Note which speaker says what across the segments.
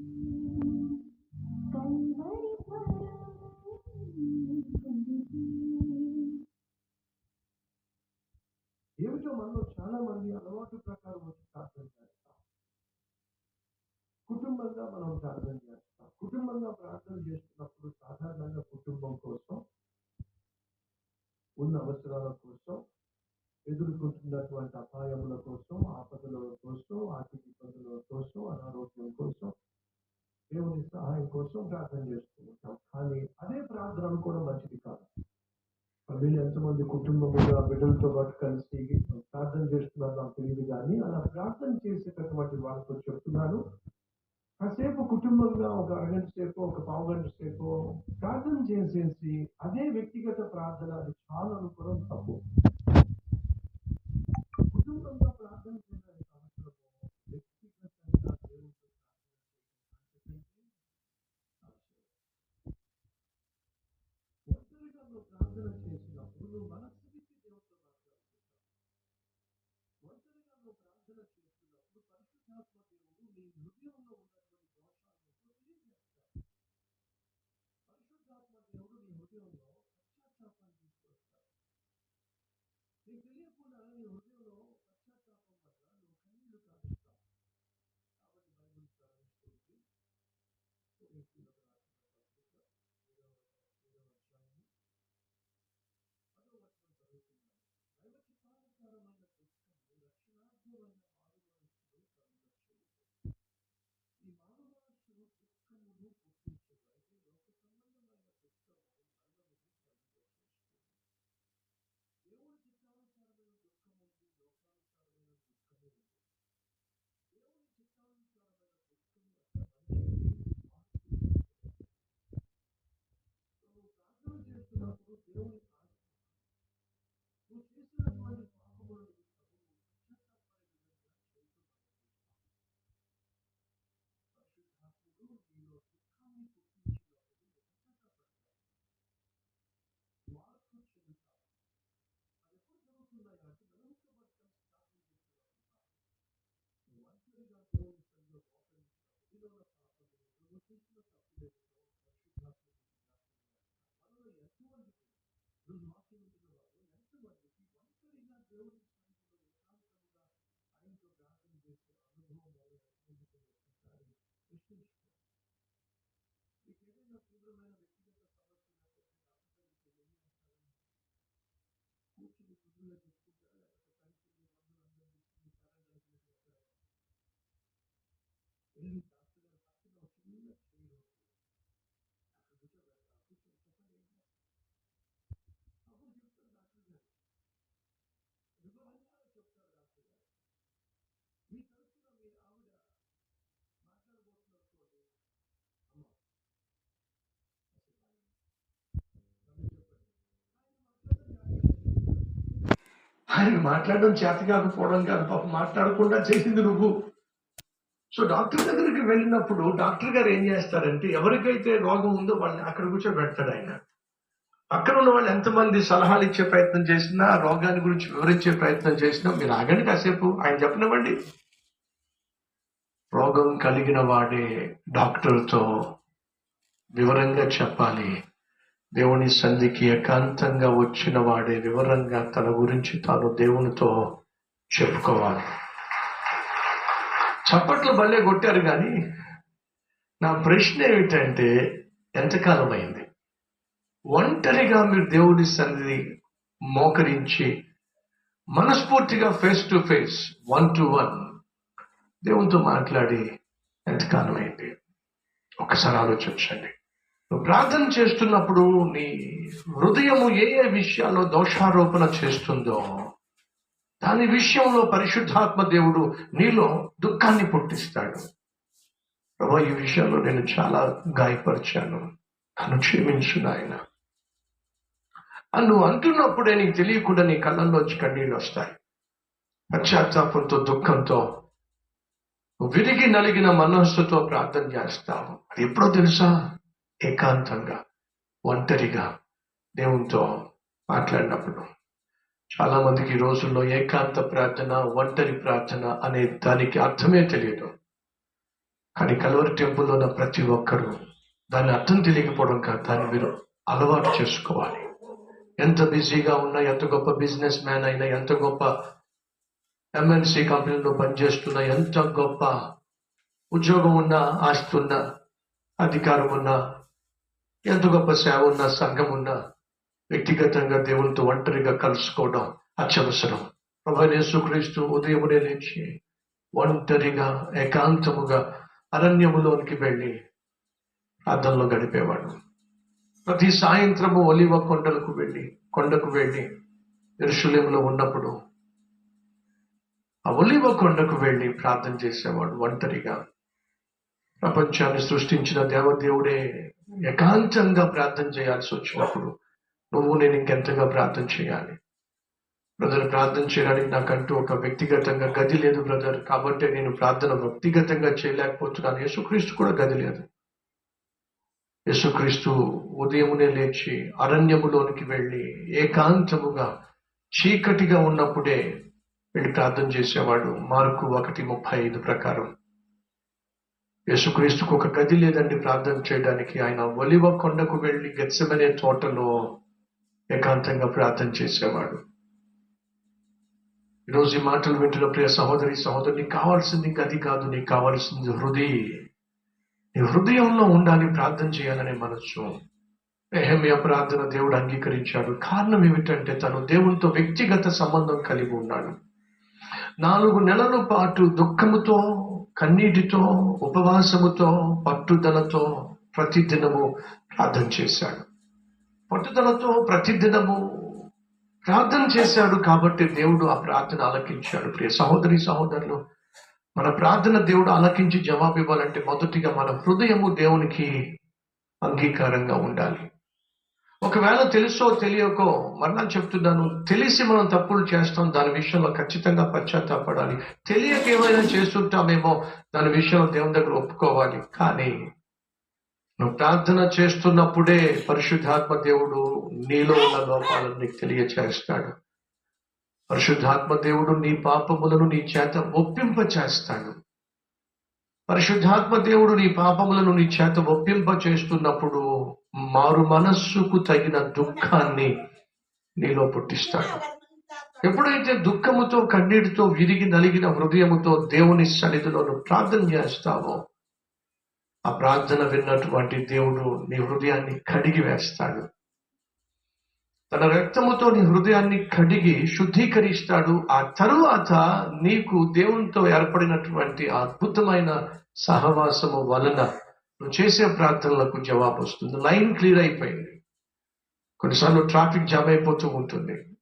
Speaker 1: Thank you. వీళ్ళు ఎంతమంది కుటుంబముగా బిడ్డలతో పాటు కలిసి ప్రార్థన చేస్తున్నారు నాకు తెలియదు కానీ అలా ప్రార్థన చేసేటటువంటి వాళ్ళతో చెప్తున్నాను. కాసేపు కుటుంబంగా ఒక అరగంట సేపు ఒక పావు గంట సేపు ప్రార్థన చేసేసి అదే వ్యక్తిగత ప్రార్థన అది చాలా అనుకోవడం తప్పు. కుటుంబంగా ప్రార్థన చేయడానికి అవసరము వ్యక్తిగతంగా దేవుడితో ప్రార్థన చేయడం అవసరం. ఒంటరిగా నువ్వు ప్రార్థన చేసినప్పుడు నువ్వు మనస్సుకి దేవుడితో మాట్లాడుతున్నావు ఒంటరిగా నువ్వు ప్రార్థన చేస్తున్నప్పుడు పరిశుద్ధాత్మ దేవుడు నీ హృదయంలో ఉన్నటువంటి దోషాలను తెలియజేస్తాడు పరిశుద్ధాత్మ దేవుడు నీ హృదయంలో పశ్చాత్తాపాన్ని తీసుకొస్తాడు నీకు తెలియకుండా నీ హృదయంలో పశ్చాత్తాపం వల్ల నువ్వు కన్నీళ్ళు కారుస్తావు కాబట్టి బైబిల్ ప్రారంభిస్తుంది కొరింథీయుల రాసిన పత్రిక ఏడవ ఏడవ అధ్యాయము పదో వచనం చదువుతున్నాను దైవ చిత్తానుసారమైన దుఃఖము రక్షణార్థమైన మారు మనస్సును కలుగచేయును ఈ మారు మనస్సు దుఃఖమును పుట్టించదు అయితే లోక సంబంధమైన దుఃఖము మరణమును కలుగచేస్తుంది దేవుని చిత్తానుసారమైన దుఃఖం ఉంది లోకానుసారమైన దుఃఖము ఉంది దేవుని చిత్తానుసారమైన దుఃఖము నువ్వు ప్రార్థన చేస్తున్నప్పుడు దేవుని ప్రార్థన నువ్వు చేసినటువంటి పాపముల నిమిత్తము నువ్వు పశ్చాత్తాపడే విధంగా చేయటం పరిశుద్ధాత్ముడు నీలో దుఃఖాన్ని పుట్టించినప్పుడు నువ్వు పశ్చాత్తాపడతావు మార్పు చెందుతావు అది ఎప్పుడు జరుగుతున్నాయి అంటే వెలుగుతబడటం స్టార్ట్ చేస్తున్నప్పుడు నువ్వు ఒంటరిగా దేవుని సన్నిధిలో మోకరించినప్పుడు నీలో ఉన్న పాపములు నువ్వు చేసిన తప్పులేదో పరిశుద్ధాత్ముడు మనలో ఎంతమందికి నువ్వు వాక్యం వింటున్న వారు ఎంతమందికి ఒంటరిగా దేవుని సన్నిధిలో ఏకాంతంగా ఆయనతో ప్రార్థన చేసే అనుభవం వాళ్ళు ఎంతమందికి ఒక్కసారి ప్రశ్నించుకో మీకు ఏదైనా తీవ్రమైన వ్యక్తిగత సమస్య ఉన్నట్లయితే డాక్టర్ దగ్గరికి వెళ్ళి ఏం చేస్తారండి కూర్చుని కుదురుగా చెప్పుకుంటారా లేకపోతే కనిపించి మందులు అందరూ తీసుకుని ప్రారంభానికి వెళ్తారా వెళ్ళి డాక్టర్ గారు పక్కన ఒక చిన్న చైర్ ఉంటుంది అక్కడ కూర్చోబెడతా కూర్చొని చెప్పండి ఏం చేస్తారు అప్పుడు చెప్తారు డాక్టర్ గారు వివరంగా చెప్తారు డాక్టర్ గారు మీ తరఫున మీ ఆవిడ మాట్లాడబోతున్నారు అనుకోండి అమ్మ ఆయన మాట్లాడడం చేత కాకపోవడం కాదు పాప మాట్లాడకుండా చేసింది నువ్వు. సో డాక్టర్ దగ్గరికి వెళ్ళినప్పుడు డాక్టర్ గారు ఏం చేస్తారంటే ఎవరికైతే రోగం ఉందో వాళ్ళని అక్కడ కూర్చోబెడతాడు ఆయన. అక్కడ ఉన్న వాళ్ళు ఎంతమంది సలహాలు ఇచ్చే ప్రయత్నం చేసినా రోగాన్ని గురించి వివరించే ప్రయత్నం చేసినా మీరు ఆగండి కాసేపు ఆయన చెప్పనివ్వండి. రోగం కలిగిన వాడే డాక్టర్తో వివరంగా చెప్పాలి. దేవుని సంధికి ఏకాంతంగా వచ్చిన వాడే వివరంగా తన గురించి తాను దేవునితో చెప్పుకోవాలి. చప్పట్లు భలే కొట్టారు కానీ నా ప్రశ్న ఏమిటంటే ఎంతకాలం అయింది ఒంటరిగా మీరు దేవుని సన్నిధి మోకరించి మనస్ఫూర్తిగా face to face one to one దేవునితో మాట్లాడి ఎంతకాలం అయింది ఒకసారి ఆలోచించండి. నువ్వు ప్రార్థన చేస్తున్నప్పుడు నీ హృదయము ఏ ఏ విషయాల్లో దోషారోపణ చేస్తుందో దాని విషయంలో పరిశుద్ధాత్మ దేవుడు నీలో దుఃఖాన్ని పుట్టిస్తాడు. ప్రభా ఈ విషయంలో నేను చాలా గాయపరిచాను. నన్ను క్షమించు నాయన. అని నువ్వు అంటున్నప్పుడే నీకు తెలియకుండా నీ కళ్ళల్లోంచి కన్నీళ్ళు వస్తాయి. పశ్చాత్తాపంతో దుఃఖంతో నువ్వు విరిగి నలిగిన మనస్సుతో ప్రార్థన చేస్తావు. అది ఎప్పుడో తెలుసా? ఏకాంతంగా ఒంటరిగా దేవునితో మాట్లాడినప్పుడు చాలా మందికి ఈ రోజుల్లో ఏకాంత ప్రార్థన ఒంటరి ప్రార్థన అనే దానికి అర్థమే తెలియదు. కానీ కలవరి టెంపుల్లో ఉన్న ప్రతి ఒక్కరూ దాని అర్థం తెలియకపోవడం కాదు దాన్ని మీరు అలవాటు చేసుకోవాలి. ఎంత బిజీగా ఉన్నా ఎంత గొప్ప బిజినెస్ మ్యాన్ అయినా ఎంత గొప్ప ఎంఎన్సి కంపెనీలో పనిచేస్తున్నా ఎంత గొప్ప ఉద్యోగం ఉన్నా ఆస్తున్నా అధికారం ఉన్నా ఎంత గొప్ప సేవ ఉన్నా సంఘం ఉన్నా వ్యక్తిగతంగా దేవునితో ఒంటరిగా కలుసుకోవడం అత్యవసరం. ప్రభు సుక్రీస్తు ఉదయమునే లేచి ఒంటరిగా ఏకాంతముగా అరణ్యములోనికి వెళ్ళి ప్రార్థనలో గడిపేవాడు. ప్రతి సాయంత్రము ఒలివ కొండలకు వెళ్ళి కొండకు వెళ్ళి ఎరుషులేములో ఉన్నప్పుడు ఆ ఒలివ కొండకు వెళ్ళి ప్రార్థన చేసేవాడు ఒంటరిగా. ప్రపంచాన్ని సృష్టించిన దేవదేవుడే ఏకాంతంగా ప్రార్థన చేయాల్సి వచ్చినప్పుడు నువ్వు నేను ఇంకెంతగా ప్రార్థన చేయాలి? బ్రదర్ ప్రార్థన చేయడానికి నాకంటూ ఒక వ్యక్తిగతంగా గది లేదు బ్రదర్. కాబట్టి నేను ప్రార్థన వ్యక్తిగతంగా చేయలేకపోతున్నాను. యేసుక్రీస్తు కూడా గది లేదు. యేసుక్రీస్తు ఉదయమునే లేచి అరణ్యములోనికి వెళ్ళి ఏకాంతముగా చీకటిగా ఉన్నప్పుడే వెళ్ళి ప్రార్థన చేసేవాడు. మార్కు ఒకటి ముప్పై ఐదు ప్రకారం. యేసుక్రీస్తుకు ఒక గది లేదండి ప్రార్థన చేయడానికి. ఆయన ఒలివ కొండకు వెళ్ళి గెచ్చమనే తోటలో ఏకాంతంగా ప్రార్థన చేసేవాడు. ఈరోజు ఈ మాటలు వింటున్న ప్రియ సహోదరి సహోదరు కావాల్సింది గది కాదు నీకు కావాల్సింది హృదయ. నీ హృదయంలో ఉండాలి ప్రార్థన చేయాలనే మనస్సు. ఎహమ్య ప్రార్థన దేవుడు అంగీకరించాడు. కారణం ఏమిటంటే తను దేవునితో వ్యక్తిగత సంబంధం కలిగి ఉన్నాడు. నాలుగు నెలల పాటు దుఃఖముతో కన్నీటితో ఉపవాసముతో పట్టుదలతో ప్రతిదినము ప్రార్థన చేశాడు. పట్టుదలతో ప్రతిదినము ప్రార్థన చేశాడు కాబట్టి దేవుడు ఆ ప్రార్థన ఆలకించాడు. ప్రియ సహోదరి సహోదరులు మన ప్రార్థన దేవుడు ఆలకించి జవాబు ఇవ్వాలంటే మొదటిగా మన హృదయము దేవునికి అంగీకారంగా ఉండాలి. ఒకవేళ తెలుసో తెలియకో మరణం చెప్తున్నాను తెలిసి మనం తప్పులు చేస్తాం దాని విషయంలో ఖచ్చితంగా పశ్చాత్తాపడాలి. తెలియక ఏమైనా చేస్తుంటామేమో దాని విషయంలో దేవుని దగ్గర ఒప్పుకోవాలి. కానీ నువ్వు ప్రార్థన చేస్తున్నప్పుడే పరిశుద్ధాత్మ దేవుడు నీలో ఉన్న లోపాలను నీకు తెలియచేస్తాడు. పరిశుద్ధాత్మ దేవుడు నీ పాపములను నీ చేత ఒప్పింప చేస్తాడు పరిశుద్ధాత్మ దేవుడు నీ పాపములను నీ చేత ఒప్పింప చేస్తున్నప్పుడు మారు మనస్సుకు తగిన దుఃఖాన్ని నీలో పుట్టిస్తాడు. ఎప్పుడైతే దుఃఖముతో కన్నీటితో విరిగి నలిగిన హృదయముతో దేవుని సన్నిధిలో ప్రార్థన చేస్తావో ఆ ప్రార్థన విన్నటువంటి దేవుడు నీ హృదయాన్ని కడిగి వేస్తాడు. తన రక్తముతో నీ హృదయాన్ని కడిగి శుద్ధీకరిస్తాడు. ఆ తరువాత నీకు దేవునితో ఏర్పడినటువంటి అద్భుతమైన సహవాసము వలన నువ్వు చేసే ప్రార్థనలకు జవాబు వస్తుంది. లైన్ క్లియర్ అయిపోయింది. కొన్నిసార్లు ట్రాఫిక్ జామ్ అయిపోతూ ఉంటుంది.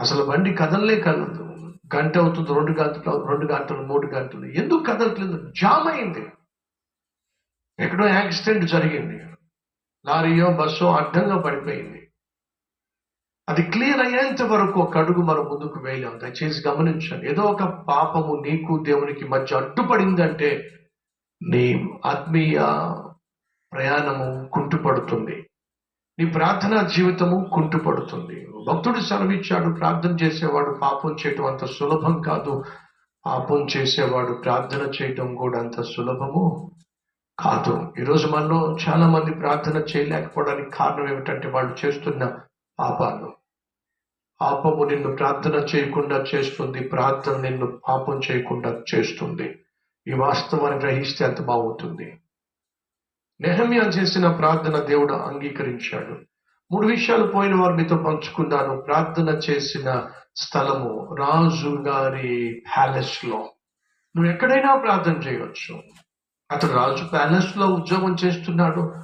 Speaker 1: అసలు బండి కదలలే కదలదు. గంట అవుతుంది రెండు గంటలు రెండు గంటలు మూడు గంటలు. ఎందుకు కదలట్లేదు? జామ్ అయింది. ఎక్కడో యాక్సిడెంట్ జరిగింది. లారీయో బస్సో అడ్డంగా పడిపోయింది. అది క్లియర్ అయ్యేంత వరకు ఒక అడుగు మనం ముందుకు వేయలేం దయచేసి గమనించండి. ఏదో ఒక పాపము నీకు దేవునికి మధ్య అడ్డుపడిందంటే నీ ఆత్మీయ ప్రయాణము కుంటుపడుతుంది. నీ ప్రార్థనా జీవితము కుంటుపడుతుంది. భక్తుడు సెలవిచ్చాడు ప్రార్థన చేసేవాడు పాపం చేయటం అంత సులభం కాదు. పాపం చేసేవాడు ప్రార్థన చేయటం కూడా అంత సులభము కాదు. ఈరోజు మనలో చాలా మంది ప్రార్థన చేయలేకపోవడానికి కారణం ఏమిటంటే వాళ్ళు చేస్తున్న పాపాలు. పాపము నిన్ను ప్రార్థన చేయకుండా చేస్తుంది ప్రార్థన నిన్ను పాపం చేయకుండా చేస్తుంది. ఈ వాస్తవాన్ని గ్రహిస్తే ఎంత బాగుంటుంది. నెహమ్యా చేసిన ప్రార్థన దేవుడు అంగీకరించాడు. మూడు విషయాలు పోయిన వారు మీతో పంచుకున్నాను. ప్రార్థన చేసిన స్థలము రాజు గారి ప్యాలెస్లో నువ్వు ఎక్కడైనా ప్రార్థన చేయవచ్చు అతడు రాజు ప్యాలెస్లో ఉద్యోగం చేస్తున్నాడు.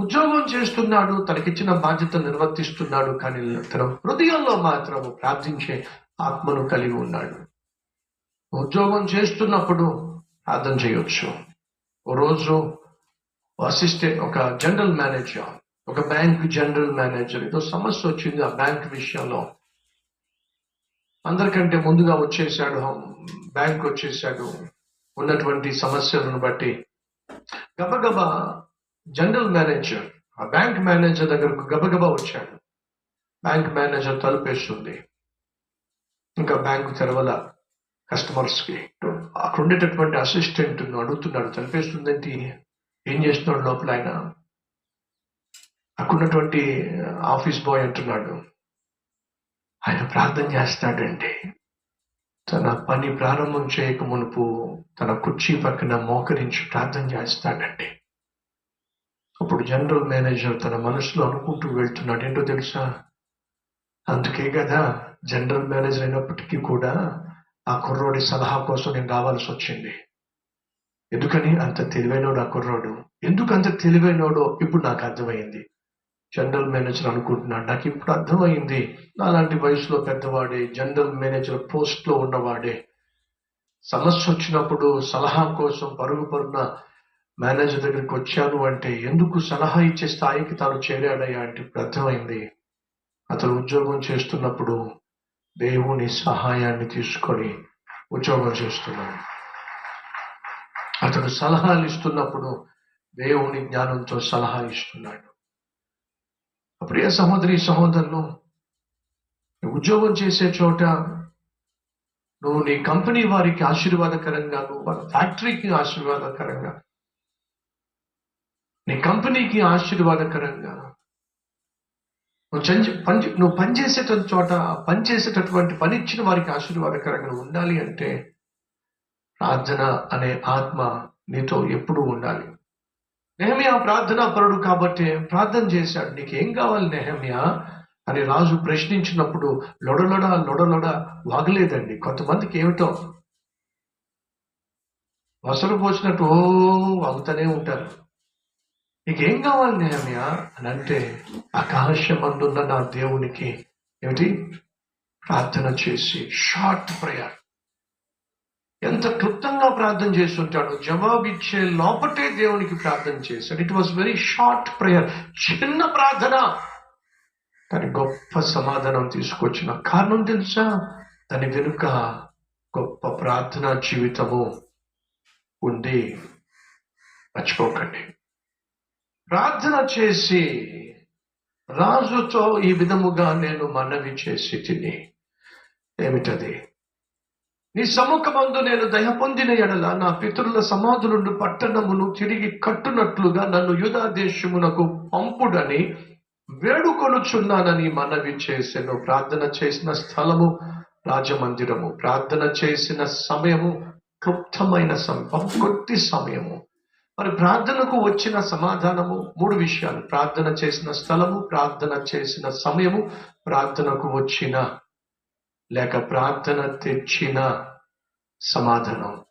Speaker 1: ఉద్యోగం చేస్తున్నాడు తనకిచ్చిన బాధ్యత నిర్వర్తిస్తున్నాడు కానీ తన హృదయంలో మాత్రం ప్రార్థించే ఆత్మను కలిగి ఉన్నాడు. ఉద్యోగం చేస్తున్నప్పుడు ప్రార్థన చేయొచ్చు. ఓ రోజు అసిస్టెంట్ ఒక జనరల్ మేనేజర్ ఒక బ్యాంక్ జనరల్ మేనేజర్ ఏదో సమస్య వచ్చింది ఆ బ్యాంక్ విషయంలో. అందరికంటే ముందుగా వచ్చేసాడు బ్యాంక్ వచ్చేసాడు. ఉన్నటువంటి సమస్యలను బట్టి గబగబా జనరల్ మేనేజర్ ఆ బ్యాంక్ మేనేజర్ దగ్గరకు గబగబా వచ్చాడు. బ్యాంక్ మేనేజర్ తలుపేస్తుంది ఇంకా బ్యాంకు తెరవల కస్టమర్స్కి అక్కడ ఉండేటటువంటి అసిస్టెంట్ అడుగుతున్నాడు. చనిపేస్తుందంటే ఏం చేస్తున్నాడు లోపల ఆయన? అక్కడున్నటువంటి ఆఫీస్ బాయ్ అంటున్నాడు. ఆయన ప్రార్థన చేస్తాడండి. తన పని ప్రారంభం చేయక మునుపు తన కుర్చీ పక్కన మోకరించి ప్రార్థన చేస్తాడండి. అప్పుడు జనరల్ మేనేజర్ తన మనసులో అనుకుంటూ వెళ్తున్నాడు. ఏంటో తెలుసా? అందుకే కదా జనరల్ మేనేజర్ అయినప్పటికీ కూడా ఆ కుర్రోడి సలహా కోసం నేను రావాల్సి వచ్చింది. ఎందుకని? అంత తెలివైనోడు ఆ కుర్రోడు. ఎందుకు అంత తెలివైనోడో ఇప్పుడు నాకు అర్థమైంది. జనరల్ మేనేజర్ అనుకుంటున్నాడు. నాకు ఇప్పుడు అర్థమైంది. నాలాంటి వయసులో పెద్దవాడే జనరల్ మేనేజర్ పోస్ట్లో ఉన్నవాడే. సమస్య వచ్చినప్పుడు సలహా కోసం పరుగు పరుగున మేనేజర్ దగ్గరికి వచ్చాను అంటే ఎందుకు సలహా ఇచ్చే స్థాయికి తాను చేరాడయ్యా అంటే ఇప్పుడు అర్థమైంది. అతను ఉద్యోగం చేస్తున్నప్పుడు దేవుని సహాయాన్ని తీసుకొని ఉద్యోగం చేస్తున్నాడు. అతడు సలహాలు ఇస్తున్నప్పుడు దేవుని జ్ఞానంతో సలహా ఇస్తున్నాడు. ప్రియ సహోదరి సహోదరులు ఉద్యోగం చేసే చోట నువ్వు నీ కంపెనీ వారికి ఆశీర్వాదకరంగా నువ్వు వాళ్ళ ఫ్యాక్టరీకి ఆశీర్వాదకరంగా నీ కంపెనీకి ఆశీర్వాదకరంగా. నువ్వు చంచి పని నువ్వు పనిచేసేట చోట పనిచేసేటటువంటి పని ఇచ్చిన వారికి ఆశీర్వాదకరంగా ఉండాలి అంటే ప్రార్థన అనే ఆత్మ నీతో ఎప్పుడూ ఉండాలి. నెహమియా ప్రార్థనా పరుడు కాబట్టి ప్రార్థన చేశాడు. నీకేం కావాలి నెహమియా? అని రాజు ప్రశ్నించినప్పుడు లొడలొడ లొడలొడ వాగలేదండి. కొంతమందికి ఏమిటో? వసలు పోసినట్టు వాగుతూనే ఉంటారు. నీకేం కావాలి నెహమియా అని అంటే ఆకాశమందున్న నా దేవునికి ఏమిటి? ప్రార్థన చేసి షార్ట్ ప్రయర్ ఎంత క్లుప్తంగా ప్రార్థన చేస్తుంటాడు జవాబిచ్చే లోపటే దేవునికి ప్రార్థన చేశాడు. It was very short prayer చిన్న ప్రార్థన. కానీ గొప్ప సమాధానం తీసుకొచ్చిన కారణం తెలుసా? దాని వెనుక గొప్ప ప్రార్థనా జీవితము ఉంది. మర్చిపోకండి. ప్రార్థన చేసి రాజుతో ఈ విధముగా నేను మనవి చేసి తిని. ఏమిటది? నీ సముఖమందు నేను దయ పొందిన ఎడల నా పితరుల సమాధులను పట్టణమును తిరిగి కట్టునట్లుగా నన్ను యుధా దేశమునకు పంపుడని వేడుకొనుచున్నానని మనవి చేసెను. ప్రార్థన చేసిన స్థలము రాజమందిరము. ప్రార్థన చేసిన సమయము క్లుప్తమైన సమయం కొద్ది సమయము. మరి ప్రార్థనకు వచ్చిన సమాధానము మూడు విషయాలు. ప్రార్థన చేసిన స్థలము ప్రార్థన చేసిన సమయము ప్రార్థనకు వచ్చిన లేక ప్రార్థన తెచ్చిన సమాధానం.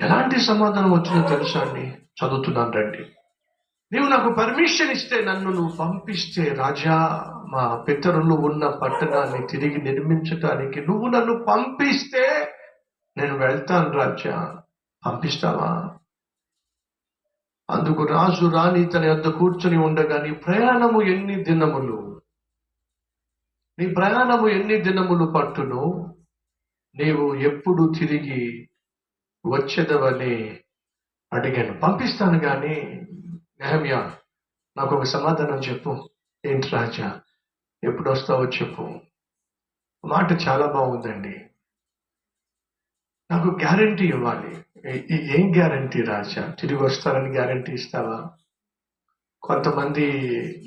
Speaker 1: ఎలాంటి సమాధానం వచ్చిందో తెలుసా అండి? చదువుతున్నాను రండి. నీవు నాకు పర్మిషన్ ఇస్తే నన్ను నువ్వు పంపిస్తే రాజా మా పితరులు ఉన్న పట్టణాన్ని తిరిగి నిర్మించటానికి నువ్వు నన్ను పంపిస్తే నేను వెళ్తాను రాజా. పంపిస్తావా? అందుకు రాజు రాణి తన యొద్ద కూర్చొని ఉండగా నీ ప్రయాణము ఎన్ని దినములు? నీ ప్రయాణము ఎన్ని దినములు పట్టును? నీవు ఎప్పుడు తిరిగి వచ్చేదవని అడిగాను. పంపిస్తాను కానీ నెహమ్యా నాకు ఒక సమాధానం చెప్పు. ఏంటి రాజా ఎప్పుడు వస్తావో చెప్పు. మాట చాలా బాగుందండి. నాకు గ్యారంటీ ఇవ్వాలి. ఏం గ్యారంటీ రాజా? తిరిగి వస్తారని గ్యారంటీ ఇస్తావా? కొంతమంది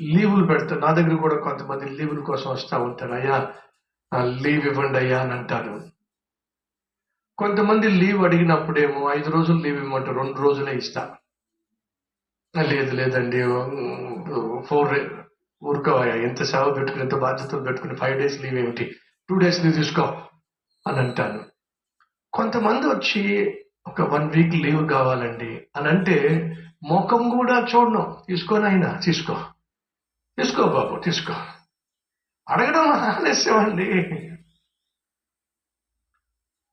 Speaker 1: లీవులు పెడతారు నా దగ్గర కూడా కొంతమంది లీవుల కోసం వస్తూ ఉంటారు. అయ్యా లీవ్ ఇవ్వండి అయ్యా అని అంటారు. కొంతమంది లీవ్ అడిగినప్పుడేమో ఐదు రోజులు లీవ్ ఇవ్వమంటారు రెండు రోజులే ఇస్తా. లేదు లేదండి ఫోర్ ఊరుకోవయ్యా ఎంత సేవ పెట్టుకుని ఎంత బాధ్యతలు పెట్టుకుని ఫైవ్ డేస్ లీవ్ ఏమిటి? టూ డేస్ లీవ్ తీసుకో అని అంటాను. కొంతమంది వచ్చి ఒక వన్ వీక్ లీవ్ కావాలండి. అని అంటే ముఖం కూడా చూడను. తీసుకోనైనా తీసుకో. తీసుకో బాబు తీసుకో. అడగడం ఆలస్యమండి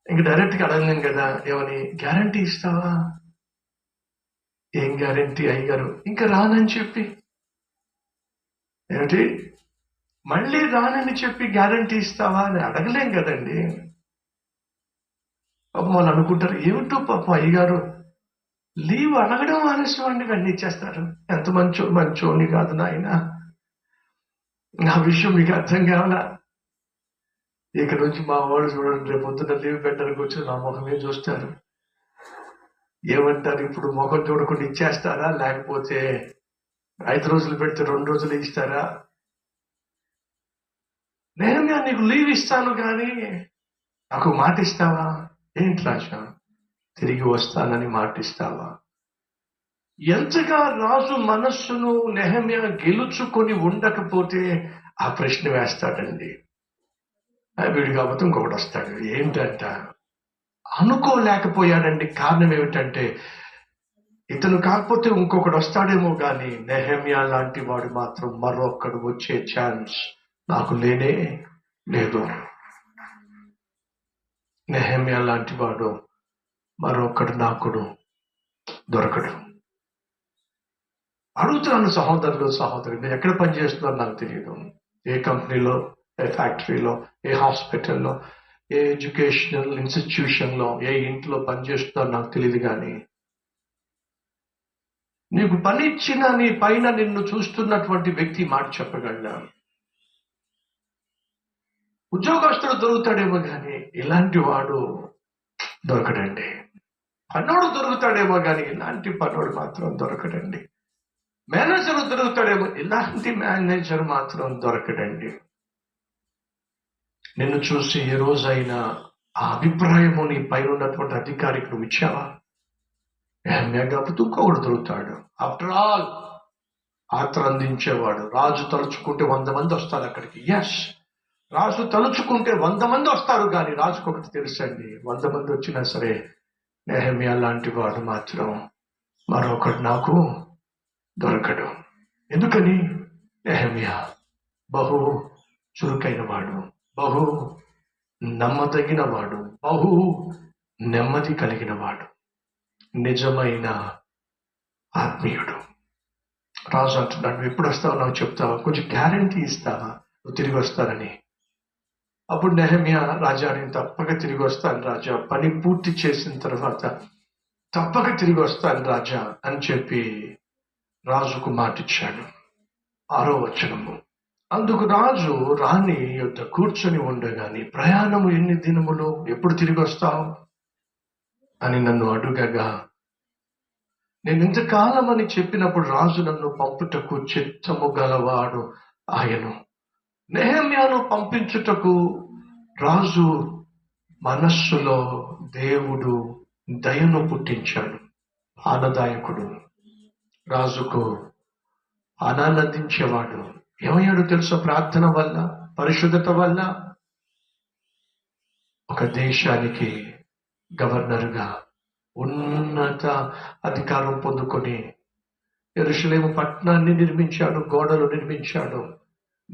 Speaker 1: ఇంక డైరెక్ట్గా గా కదా. ఏమని? గ్యారంటీ ఇస్తావా? ఏం గ్యారంటీ అయ్యారు ఇంకా రానని చెప్పి. ఏమిటి? మళ్ళీ రానని చెప్పి గ్యారంటీ ఇస్తావా అని అడగలేం కదండి. పాపం వాళ్ళు అనుకుంటారు. ఏమిటో పాపం అయ్యగారు. లీవ్ అడగడం ఆలస్యం అండి వెంటనే ఇచ్చేస్తారు ఎంత మంచో మంచోని కాదు నాయన. నా విషయం మీకు అర్థం కావాలా? ఇక నుంచి మా వాళ్ళు చూడండి రేపు పొద్దున్న లీవ్ పెట్టడానికి వచ్చి నా ముఖమే చూస్తారు. ఏమంటారు ఇప్పుడు ముఖం చూడకుండా ఇచ్చేస్తారా? లేకపోతే ఐదు రోజులు పెడితే రెండు రోజులు ఇస్తారా? నేను నీకు లీవ్ ఇస్తాను కానీ నాకు మాట ఇస్తావా? ఏంటి రాజా తిరిగి వస్తానని మాటిస్తావా? ఎంతగా రాజు మనస్సును నెహమ్య గెలుచుకొని ఉండకపోతే ఆ ప్రశ్న వేస్తాడండి. వీడు కాకపోతే ఇంకొకటి వస్తాడు. ఏంటంట? అనుకోలేకపోయాడండి. కారణం ఏమిటంటే ఇతను కాకపోతే ఇంకొకడు వస్తాడేమో కానీ నెహమ్యా లాంటి వాడు మాత్రం మరొకడు వచ్చే ఛాన్స్ నాకు లేనే లేదు. నెహమ్యా లాంటి వాడు మరొకడు నాకుడు దొరకడు. అడుగుతున్నాను సహోదరులు సహోదరు మీరు ఎక్కడ పనిచేస్తున్నారు నాకు తెలియదు. ఏ కంపెనీలో ఏ ఫ్యాక్టరీలో ఏ హాస్పిటల్లో ఏ ఎడ్యుకేషనల్ ఇన్స్టిట్యూషన్లో ఏ ఇంట్లో పనిచేస్తున్నారో నాకు తెలియదు కానీ నీకు పనిచ్చిన నీ పైన నిన్ను చూస్తున్నటువంటి వ్యక్తి మాట చెప్పగలడా ఉద్యోగస్తుడు దొరుకుతాడేమో కానీ ఇలాంటి వాడు దొరకడండి. పన్నోడు దొరుకుతాడేమో కానీ ఇలాంటి పన్నోడు మాత్రం దొరకడండి. మేనేజర్ దొరుకుతాడేమో ఇలాంటి మేనేజర్ మాత్రం దొరకడండి. నిన్ను చూసి ఏ రోజైనా ఆ అభిప్రాయము నీ పైన ఉన్నటువంటి అధికారికి నువ్వు ఇచ్చావా? కాకపోతే దొరుకుతాడు. ఆఫ్టర్ ఆల్ ఆత్ర అందించేవాడు రాజు తలుచుకుంటే వంద మంది వస్తారు అక్కడికి. ఎస్ రాజు తలుచుకుంటే వంద మంది వస్తారు కానీ రాజుకు ఒకటి తెలుసండి. వంద మంది వచ్చినా సరే నెహమియా లాంటి వాడు మాత్రం మరొకడు నాకు దొరకడు. ఎందుకని? నెహమియా బహు చురుకైన వాడు బహు నమ్మదగిన వాడు బహు నెమ్మది కలిగిన వాడు నిజమైన ఆత్మీయుడు. రాజు అంటున్నాడు ఎప్పుడు వస్తావు నాకు చెప్తావా? కొంచెం గ్యారంటీ ఇస్తావా? నువ్వు తిరిగి వస్తానని. అప్పుడు నెహమియా రాజా నేను తప్పక తిరిగి వస్తాను రాజా. పని పూర్తి చేసిన తర్వాత తప్పక తిరిగి వస్తాను రాజా అని చెప్పి రాజుకు మాటిచ్చాడు. ఆరో వచనము. అందుకు రాజు రాణి యొద్ద కూర్చొని ఉండగాని ప్రయాణము ఎన్ని దినములు? ఎప్పుడు తిరిగి వస్తావు? అని నన్ను అడుగగా నేను ఇంతకాలం అని చెప్పినప్పుడు రాజు నన్ను పంపుటకు చిత్తము గలవాడు ఆయను. నెహమ్యాను పంపించుటకు రాజు మనస్సులో దేవుడు దయను పుట్టించాడు ఆనదాయకుడు రాజుకు ఆనందించేవాడు ఏమయ్యాడు తెలుసు? ప్రార్థన వల్ల పరిశుద్ధత వల్ల. ఒక దేశానికి గవర్నర్గా ఉన్నత అధికారం పొందుకొని ఎరుషులేము పట్టణాన్ని నిర్మించాడు గోడలు నిర్మించాడు.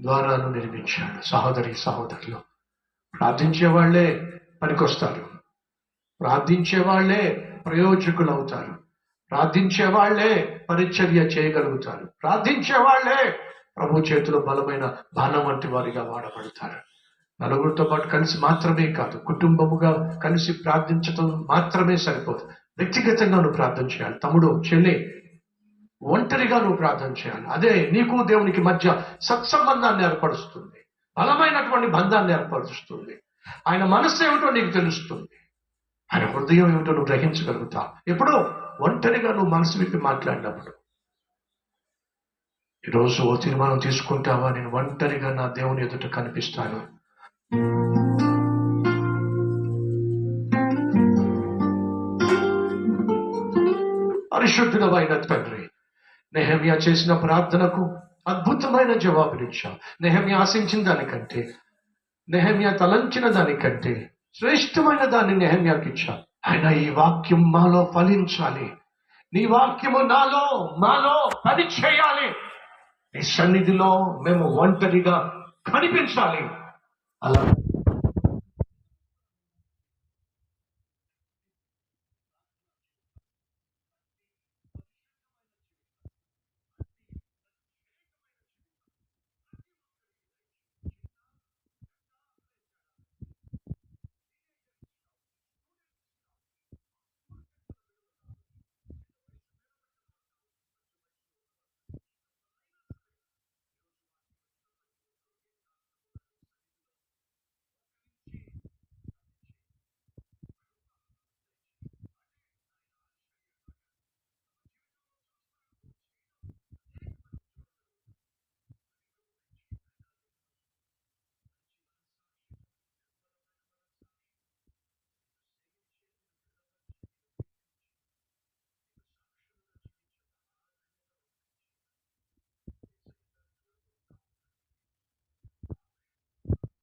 Speaker 1: ద్వారాలు నిర్మించాడు సహోదరి సహోదరులు. ప్రార్థించే వాళ్ళే పనికొస్తారు. ప్రార్థించే వాళ్ళే ప్రయోజకులు అవుతారు ప్రార్థించే వాళ్ళే పరిచర్య చేయగలుగుతారు. ప్రార్థించే వాళ్ళే ప్రభు చేతిలో బలమైన బాణం వంటి వారిగా వాడబడతారు. నలుగురితో పాటు కలిసి మాత్రమే కాదు కుటుంబముగా కలిసి ప్రార్థించటం మాత్రమే సరిపోదు. వ్యక్తిగతంగా నువ్వు ప్రార్థన చేయాలి. తమ్ముడు చెల్లి ఒంటరిగా నువ్వు ప్రార్థన చేయాలి. అదే నీకు దేవునికి మధ్య సత్సంబంధాన్ని ఏర్పరుస్తుంది. బలమైనటువంటి బంధాన్ని ఏర్పరుస్తుంది. ఆయన మనస్సు ఏమిటో నీకు తెలుస్తుంది. ఆయన హృదయం ఏమిటో నువ్వు గ్రహించగలుగుతావు ఎప్పుడు ఒంటరిగా నువ్వు మనసు విప్పి మాట్లాడినప్పుడు. ఈరోజు ఓ తీర్మానం తీసుకుంటావా? నేను ఒంటరిగా నా దేవుని ఎదుట కనిపిస్తాను. పరిశుద్ధుడమైన తండ్రి నెహమ్యా చేసిన ప్రార్థనకు అద్భుతమైన జవాబునిచ్చా నెహమ్యా ఆశించిన దానికంటే నెహమ్యా తలంచిన దానికంటే శ్రేష్టమైన దాన్ని నెహమ్యాకి ఇచ్చాం ఆయన ఈ వాక్యం మాలో ఫలించాలి. నీ వాక్యము నాలో మాలో పని చేయాలి నీ సన్నిధిలో మేము ఒంటరిగా కనిపించాలి. అలా